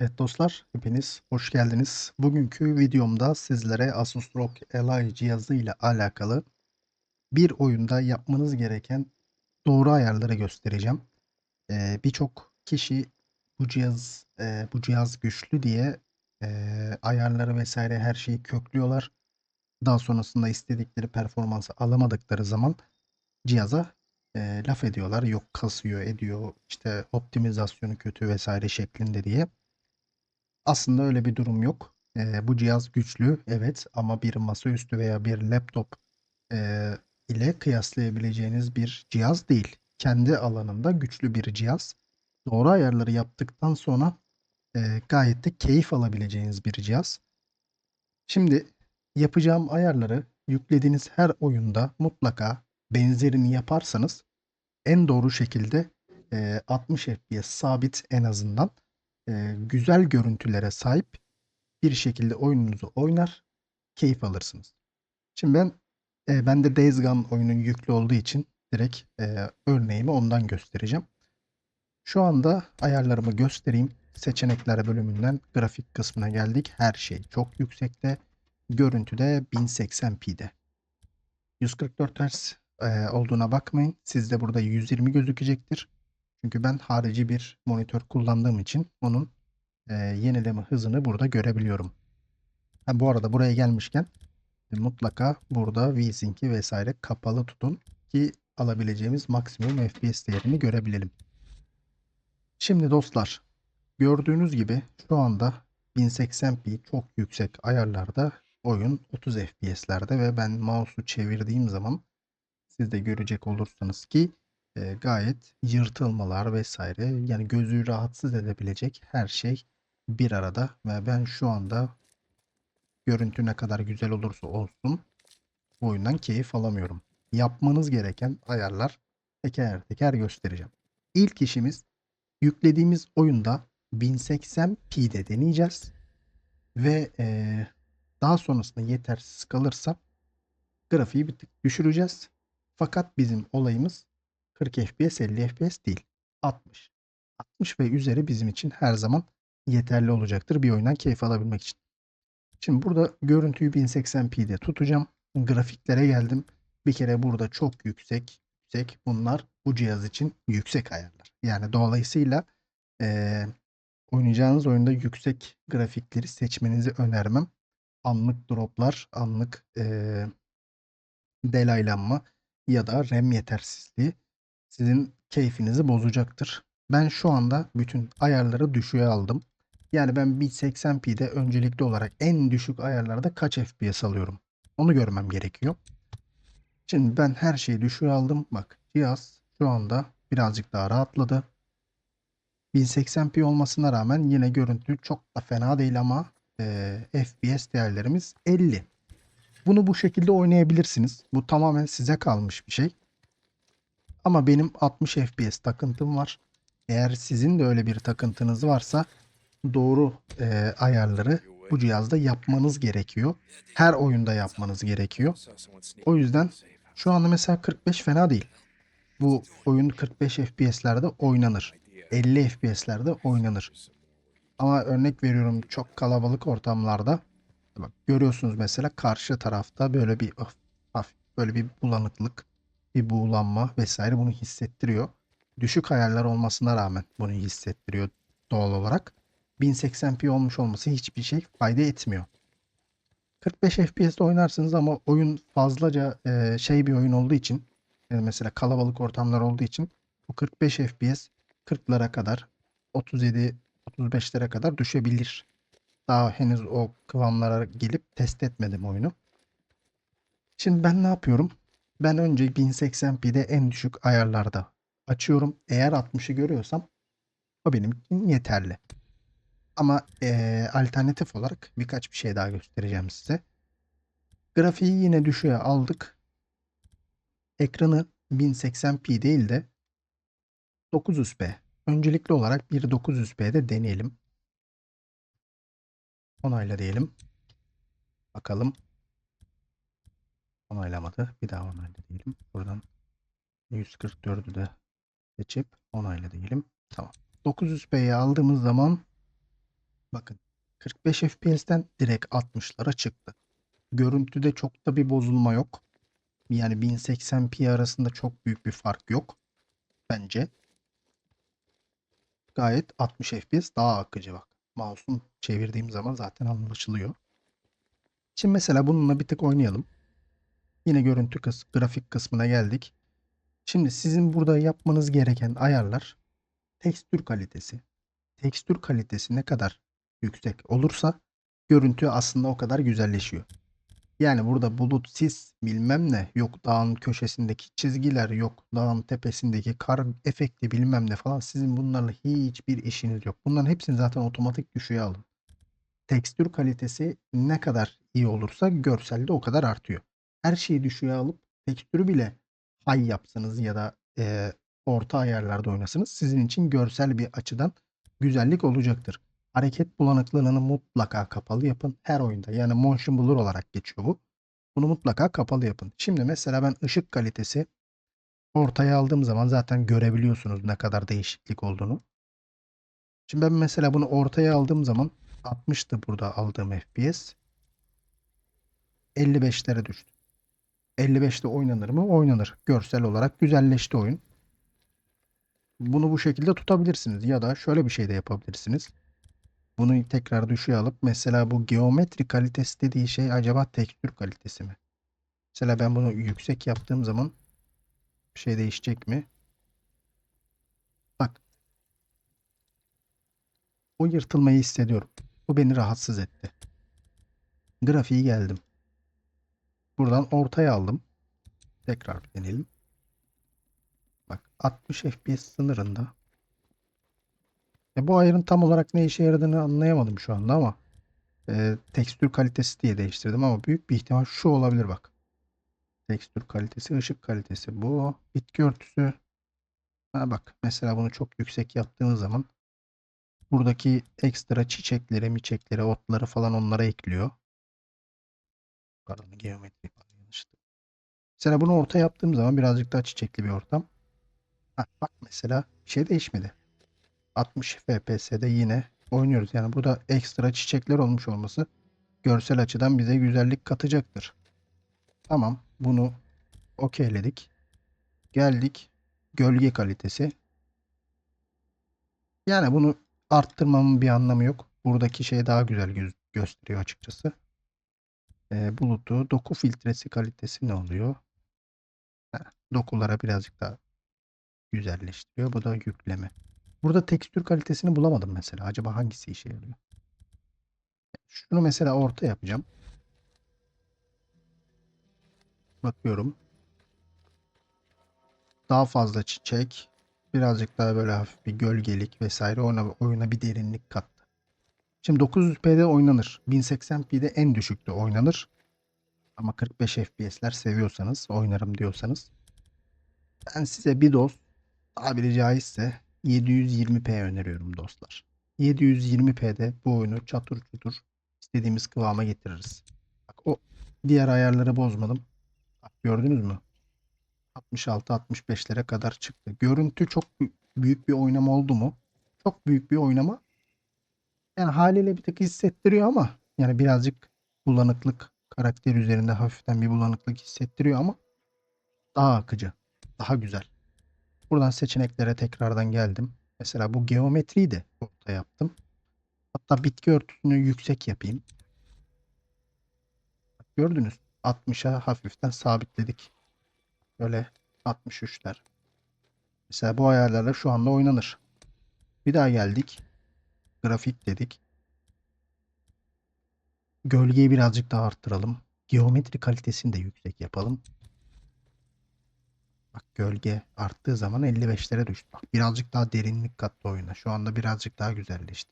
Evet dostlar, hepiniz hoş geldiniz. Bugünkü videomda sizlere Asus ROG Ally cihazı ile alakalı bir oyunda yapmanız gereken doğru ayarları göstereceğim. Ee, Birçok kişi bu cihaz e, bu cihaz güçlü diye e, ayarları vesaire her şeyi köklüyorlar. Daha sonrasında istedikleri performansı alamadıkları zaman cihaza e, laf ediyorlar. Yok kasıyor, ediyor, işte optimizasyonu kötü vesaire şeklinde diye. Aslında öyle bir durum yok. Eee, bu cihaz güçlü, evet ama bir masaüstü veya bir laptop eee, ile kıyaslayabileceğiniz bir cihaz değil. Kendi alanında güçlü bir cihaz. Doğru ayarları yaptıktan sonra eee, gayet de keyif alabileceğiniz bir cihaz. Şimdi yapacağım ayarları yüklediğiniz her oyunda mutlaka benzerini yaparsanız en doğru şekilde eee, 60 FPS sabit en azından e, güzel görüntülere sahip bir şekilde oyununuzu oynar, keyif alırsınız. Şimdi ben e, bende Days Gone oyunun yüklü olduğu için direkt e, örneğimi ondan göstereceğim. Şu anda ayarlarımı göstereyim. Seçenekler bölümünden grafik kısmına geldik. Her şey çok yüksekte. Görüntüde 1080p'de. 144 Hz e, olduğuna bakmayın. Sizde burada 120 gözükecektir. Çünkü ben harici bir monitör kullandığım için onun e, yenileme hızını burada görebiliyorum. Ha, bu arada buraya gelmişken e, mutlaka burada VSync'i vesaire kapalı tutun ki alabileceğimiz maksimum FPS değerini görebilelim. Şimdi dostlar gördüğünüz gibi şu anda 1080p çok yüksek ayarlarda oyun 30 FPS'lerde ve ben mouse'u çevirdiğim zaman siz de görecek olursanız ki e, gayet yırtılmalar vesaire yani gözü rahatsız edebilecek her şey bir arada ve ben şu anda görüntü ne kadar güzel olursa olsun bu oyundan keyif alamıyorum. Yapmanız gereken ayarlar teker teker göstereceğim. İlk işimiz yüklediğimiz oyunda 1080p'de deneyeceğiz ve e, daha sonrasında yetersiz kalırsa grafiği bir tık düşüreceğiz. Fakat bizim olayımız 40 FPS 50 FPS değil 60. 60 ve üzeri bizim için her zaman yeterli olacaktır bir oyundan keyif alabilmek için. Şimdi burada görüntüyü 1080p'de tutacağım. Grafiklere geldim. Bir kere burada çok yüksek, yüksek. Bunlar bu cihaz için yüksek ayarlar. Yani dolayısıyla e, oynayacağınız oyunda yüksek grafikleri seçmenizi önermem. Anlık droplar, anlık e, delaylanma ya da RAM yetersizliği sizin keyfinizi bozacaktır. Ben şu anda bütün ayarları düşüğe aldım. Yani ben 1080p'de öncelikli olarak en düşük ayarlarda kaç FPS alıyorum. Onu görmem gerekiyor. Şimdi ben her şeyi düşüğe aldım. Bak cihaz şu anda birazcık daha rahatladı. 1080p olmasına rağmen yine görüntü çok da fena değil ama e, FPS değerlerimiz 50. Bunu bu şekilde oynayabilirsiniz. Bu tamamen size kalmış bir şey. Ama benim 60 FPS takıntım var. Eğer sizin de öyle bir takıntınız varsa doğru e, ayarları bu cihazda yapmanız gerekiyor. Her oyunda yapmanız gerekiyor. O yüzden şu anda mesela 45 fena değil. Bu oyun 45 FPS'lerde oynanır. 50 FPS'lerde oynanır. Ama örnek veriyorum çok kalabalık ortamlarda bak görüyorsunuz mesela karşı tarafta böyle bir hafif böyle bir bulanıklık, bir buğulanma vesaire bunu hissettiriyor. Düşük ayarlar olmasına rağmen bunu hissettiriyor doğal olarak. 1080p olmuş olması hiçbir şey fayda etmiyor. 45 FPS'de oynarsınız ama oyun fazlaca e, şey bir oyun olduğu için e, mesela kalabalık ortamlar olduğu için bu 45 FPS 40'lara kadar 37 35'lere kadar düşebilir. Daha henüz o kıvamlara gelip test etmedim oyunu. Şimdi ben ne yapıyorum? Ben önce 1080p'de en düşük ayarlarda açıyorum. Eğer 60'ı görüyorsam o benim için yeterli. Ama e, alternatif olarak birkaç bir şey daha göstereceğim size. Grafiği yine düşüğe aldık. Ekranı 1080p değil de 900p. Öncelikli olarak bir 900p'de deneyelim. Onayla diyelim. Bakalım. Onaylamadı. Bir daha onayla diyelim. Buradan 144'ü de seçip onayla diyelim. Tamam. 900p'yi aldığımız zaman Bakın 45 FPS'ten direkt 60'lara çıktı. Görüntüde çok da bir bozulma yok. Yani 1080p arasında çok büyük bir fark yok. Bence. Gayet 60 FPS daha akıcı bak. Mouse'um çevirdiğim zaman zaten anlaşılıyor. Şimdi mesela bununla bir tık oynayalım. Yine görüntü kıs grafik kısmına geldik. Şimdi sizin burada yapmanız gereken ayarlar tekstür kalitesi. Tekstür kalitesi ne kadar yüksek olursa görüntü aslında o kadar güzelleşiyor. Yani burada bulut, sis, bilmem ne, yok dağın köşesindeki çizgiler, yok dağın tepesindeki kar efekti bilmem ne falan sizin bunlarla hiçbir işiniz yok. Bunların hepsini zaten otomatik düşüğe alın. Tekstür kalitesi ne kadar iyi olursa görsel de o kadar artıyor. Her şeyi düşüğe alıp tekstürü bile high yapsanız ya da e, orta ayarlarda oynasınız sizin için görsel bir açıdan güzellik olacaktır. Hareket bulanıklığını mutlaka kapalı yapın her oyunda. Yani motion blur olarak geçiyor bu. Bunu mutlaka kapalı yapın. Şimdi mesela ben ışık kalitesi ortaya aldığım zaman zaten görebiliyorsunuz ne kadar değişiklik olduğunu. Şimdi ben mesela bunu ortaya aldığım zaman 60'tı burada aldığım FPS. 55'lere düştü. 55'te oynanır mı? Oynanır. Görsel olarak güzelleşti oyun. Bunu bu şekilde tutabilirsiniz ya da şöyle bir şey de yapabilirsiniz. Bunu tekrar düşüğe alıp mesela bu geometri kalitesi dediği şey acaba tekstür kalitesi mi? Mesela ben bunu yüksek yaptığım zaman bir şey değişecek mi? Bak. O yırtılmayı hissediyorum. Bu beni rahatsız etti. Grafiği geldim. Buradan ortaya aldım. Tekrar deneyelim. Bak 60 FPS sınırında. E bu ayarın tam olarak ne işe yaradığını anlayamadım şu anda ama e, tekstür kalitesi diye değiştirdim ama büyük bir ihtimal şu olabilir bak. Tekstür kalitesi, ışık kalitesi bu. Bitki örtüsü. Ha bak mesela bunu çok yüksek yaptığınız zaman buradaki ekstra çiçekleri, miçekleri, otları falan onlara ekliyor. Pardon geometri yanlıştı. Mesela bunu orta yaptığım zaman birazcık daha çiçekli bir ortam. Ha, bak mesela şey değişmedi. 60 FPS'de yine oynuyoruz. Yani burada ekstra çiçekler olmuş olması görsel açıdan bize güzellik katacaktır. Tamam bunu okeyledik. Geldik gölge kalitesi. Yani bunu arttırmamın bir anlamı yok. Buradaki şey daha güzel göz- gösteriyor açıkçası. Ee, bulutu doku filtresi kalitesi ne oluyor? Dokulara birazcık daha güzelleştiriyor. Bu da yükleme. Burada tekstür kalitesini bulamadım mesela. Acaba hangisi işe yarıyor? Şunu mesela orta yapacağım. Bakıyorum. Daha fazla çiçek. Birazcık daha böyle hafif bir gölgelik vesaire oyuna, oyuna bir derinlik kattı. Şimdi 900p'de oynanır. 1080p'de en düşükte oynanır. Ama 45 FPS'ler seviyorsanız, oynarım diyorsanız ben size bir doz tabiri caizse 720p öneriyorum dostlar. 720p'de bu oyunu çatır çutur istediğimiz kıvama getiririz. Bak o diğer ayarları bozmadım. Bak gördünüz mü? 66-65'lere kadar çıktı. Görüntü çok bü- büyük bir oynama oldu mu? Çok büyük bir oynama. Yani haliyle bir tık hissettiriyor ama yani birazcık bulanıklık karakter üzerinde hafiften bir bulanıklık hissettiriyor ama daha akıcı, daha güzel. Buradan seçeneklere tekrardan geldim. Mesela bu geometriyi de orta yaptım. Hatta bitki örtüsünü yüksek yapayım. Gördünüz. 60'a hafiften sabitledik. Böyle 63'ler. Mesela bu ayarlarla şu anda oynanır. Bir daha geldik. Grafik dedik. Gölgeyi birazcık daha arttıralım. Geometri kalitesini de yüksek yapalım. Bak gölge arttığı zaman 55'lere düştü. Bak birazcık daha derinlik kattı oyuna. Şu anda birazcık daha güzelleşti.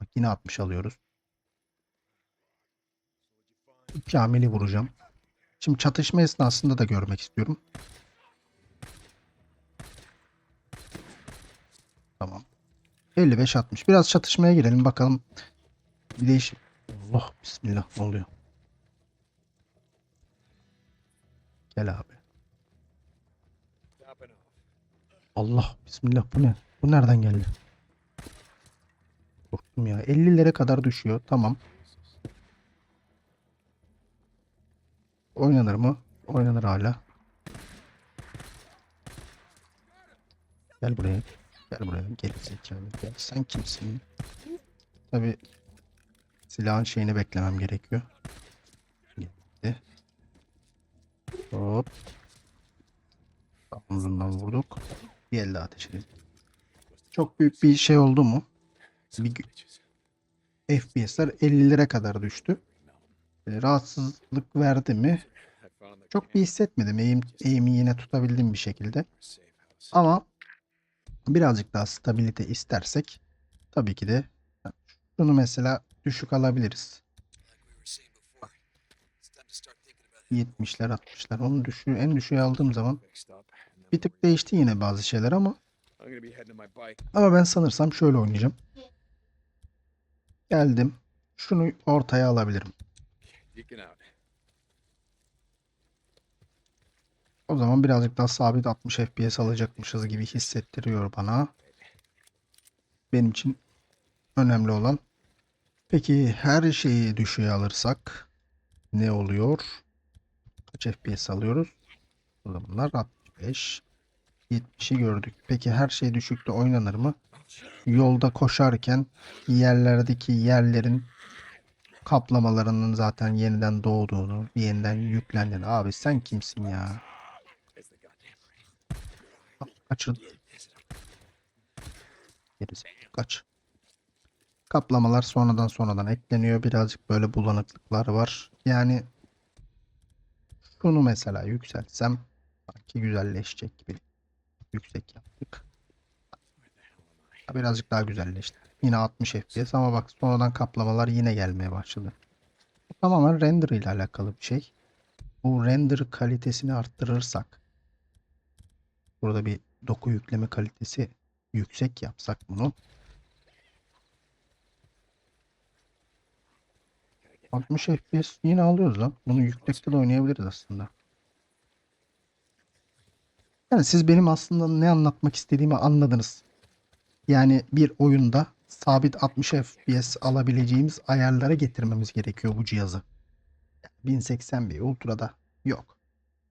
Bak yine 60 alıyoruz. Kamil'i vuracağım. Şimdi çatışma esnasında da görmek istiyorum. Tamam. 55-60. Biraz çatışmaya girelim bakalım. Bir değişim. Allah bismillah ne oluyor? Gel abi. Allah bismillah bu ne? Bu nereden geldi? Dostum ya. 50'lere kadar düşüyor. Tamam. Oynanır mı? Oynanır hala. Gel buraya. Gel buraya. Gel zekalı. Gel. Sen kimsin? Tabi silahın şeyini beklemem gerekiyor. Gitti. Hop. Omzundan vurduk. Bir elle ateş edelim. Çok büyük bir şey oldu mu? Bir FPS'ler 50'lere kadar düştü. E, rahatsızlık verdi mi? Çok bir hissetmedim. Eğim, eğimi yine tutabildim bir şekilde. Ama birazcık daha stabilite istersek tabii ki de şunu mesela düşük alabiliriz. 70'ler 60'lar onu düşüğü en düşüğe aldığım zaman bir tık değişti yine bazı şeyler ama ama ben sanırsam şöyle oynayacağım. Geldim. Şunu ortaya alabilirim. O zaman birazcık daha sabit 60 FPS alacakmışız gibi hissettiriyor bana. Benim için önemli olan. Peki her şeyi düşüğe alırsak ne oluyor? Kaç FPS alıyoruz? O zamanlar 65. 70'i gördük. Peki her şey düşükte oynanır mı? Yolda koşarken yerlerdeki yerlerin kaplamalarının zaten yeniden doğduğunu, yeniden yüklendiğini. Abi sen kimsin ya? Gerisi. Kaç. Kaplamalar sonradan sonradan ekleniyor. Birazcık böyle bulanıklıklar var. Yani şunu mesela yükseltsem sanki güzelleşecek gibi. Yüksek yaptık. Birazcık daha güzelleşti. Yine 60 FPS ama bak sonradan kaplamalar yine gelmeye başladı. Tamamen render ile alakalı bir şey. Bu render kalitesini arttırırsak burada bir doku yükleme kalitesi yüksek yapsak bunu 60 FPS yine alıyoruz lan. Bunu yüksekte de oynayabiliriz aslında. Yani siz benim aslında ne anlatmak istediğimi anladınız. Yani bir oyunda sabit 60 FPS alabileceğimiz ayarlara getirmemiz gerekiyor bu cihazı. 1080p Ultra'da yok.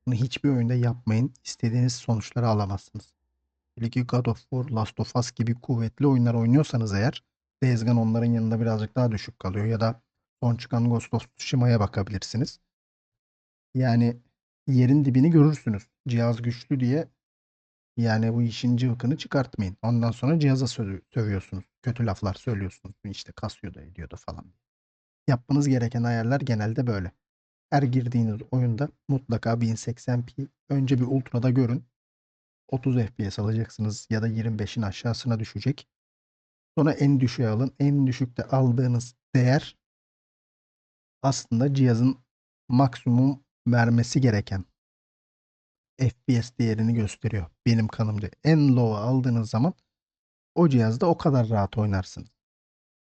Bunu hiçbir oyunda yapmayın. İstediğiniz sonuçları alamazsınız. Ki God of War, Last of Us gibi kuvvetli oyunlar oynuyorsanız eğer Days Gone onların yanında birazcık daha düşük kalıyor ya da son çıkan Ghost of Tsushima'ya bakabilirsiniz. Yani yerin dibini görürsünüz. Cihaz güçlü diye yani bu işin cıvkını çıkartmayın. Ondan sonra cihaza sövü- sövüyorsunuz. Kötü laflar söylüyorsunuz. İşte kasıyor da ediyor da falan. Yapmanız gereken ayarlar genelde böyle. Her girdiğiniz oyunda mutlaka 1080p önce bir ultra'da görün. 30 FPS alacaksınız ya da 25'in aşağısına düşecek. Sonra en düşüğe alın. En düşükte aldığınız değer aslında cihazın maksimum vermesi gereken FPS değerini gösteriyor. Benim kanımca. En low'a aldığınız zaman o cihazda o kadar rahat oynarsınız.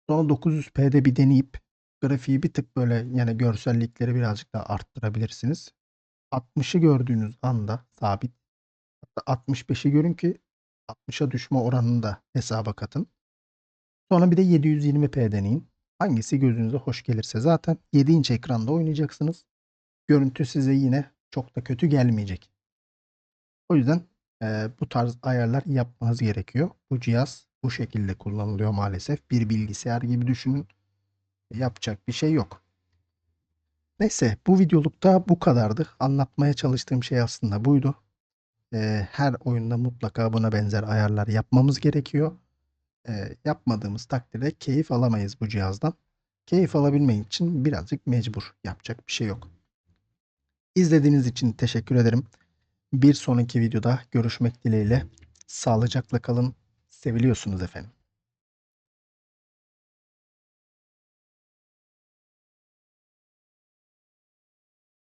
Sonra 900p'de bir deneyip grafiği bir tık böyle yani görsellikleri birazcık daha arttırabilirsiniz. 60'ı gördüğünüz anda sabit 65'i görün ki 60'a düşme oranını da hesaba katın. Sonra bir de 720p deneyin. Hangisi gözünüze hoş gelirse zaten 7 inç ekranda oynayacaksınız. Görüntü size yine çok da kötü gelmeyecek. O yüzden eee, bu tarz ayarlar yapmanız gerekiyor. Bu cihaz bu şekilde kullanılıyor maalesef. Bir bilgisayar gibi düşünün. Yapacak bir şey yok. Neyse bu videolukta bu kadardı. Anlatmaya çalıştığım şey aslında buydu. Eee, her oyunda mutlaka buna benzer ayarlar yapmamız gerekiyor. Eee, yapmadığımız takdirde keyif alamayız bu cihazdan. Keyif alabilmek için birazcık mecbur. Yapacak bir şey yok. İzlediğiniz için teşekkür ederim. Bir sonraki videoda görüşmek dileğiyle. Sağlıcakla kalın. Seviliyorsunuz efendim.